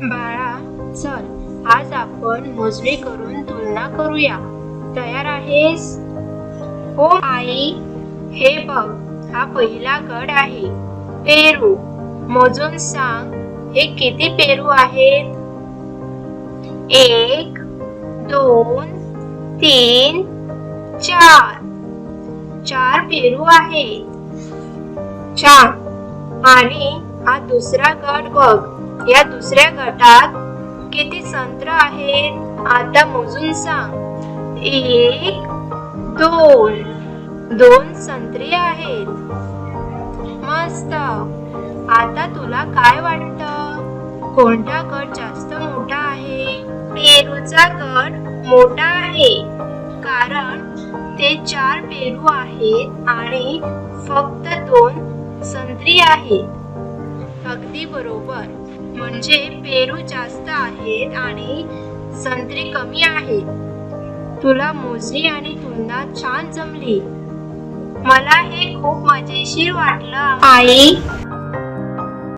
बाळा चल आज आपण मोजणी करून तुलना करूया. तयार आहेस? हो आई. हे बघ हा पहिला गड आहे. पेरू. मोजून सांग हे किती पेरू आहेत? एक दोन तीन चार. चार पेरू आहेत. छान. आणि हा दुसरा गट बघ. या दुसऱ्या गटात किती संत्र आहेत? आता मोजून सांग. एक दोन. दोन संत्री आहेत. मस्त. आता तुला काय वाटतं? कोणता गट जास्त मोठा आहे? पेरूचा गट मोठा आहे. कारण ते चार पेरू आहेत आणि फक्त दोन संत्री आहेत. अगदी बरोबर. म्हणजे पेरू जास्त आहेत आणि संत्री कमी आहेत. तुला मोजणी आणि तुलना छान जमली. मला हे खूप मजेशीर वाटलं. आई